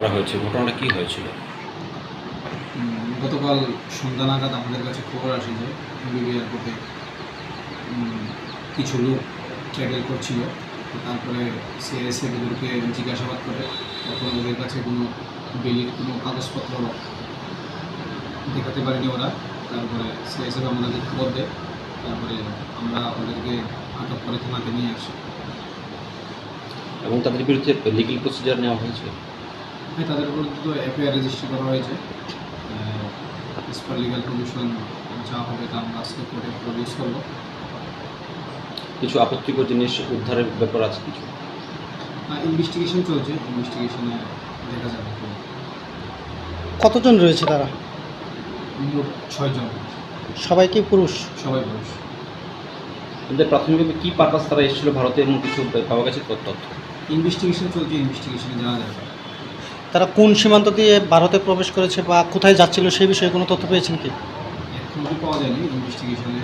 করা হয়েছে? ঘটনাটা কি হয়েছিল? গতকাল সন্ধ্যা নাগাদ আমাদের কাছে খবর আসে যে বিবি এয়ারপোর্টে কিছু লোক ট্র্যাভেল করছিল। তারপরে সিআইএসএফ ওদেরকে জিজ্ঞাসাবাদ করে তখন ওদের কাছে কোনো বেলির কোনো কাগজপত্র দেখাতে পারেনি ওরা। তারপরে সিআইএসএফ আমাদেরকে খবর দেয়। তারপরে আমরা ওদেরকে আটক করে থানাতে নিয়ে আসি। এবং তাদের বিরুদ্ধে লিগেল প্রসিজার নেওয়া হয়েছে? হ্যাঁ তাদের উপর তো এফআইআর রেজিস্টার করা হয়েছে। লিগাল প্রভিশন যা হবে তা আমরা আজকে কোর্টে প্রডিউস করব। কিছু আপত্তিকর জিনিস উদ্ধারের ব্যাপার আছে কিছু? ইনভেস্টিগেশন চলছে। ইনভেস্টিগেশনে দেখা যাবে কতজন রয়েছে তারা? মোট ছয়জন। সবাই কি পুরুষ? সবাই পুরুষ। কিন্তু প্রাথমিকভাবে কী পারপাস তারা এসেছিল ভারতে এবং কিছু পাওয়া গেছে তথ্য? ইনভেস্টিগেশন চলছে ইনভেস্টিগেশনে জানা যাবে। তারা কোন সীমান্ত দিয়ে ভারতে প্রবেশ করেছে বা কোথায় যাচ্ছিল সেই বিষয়ে কোনো তথ্য পেয়েছেন কি? পাওয়া যায়নি ইনভেস্টিগেশনে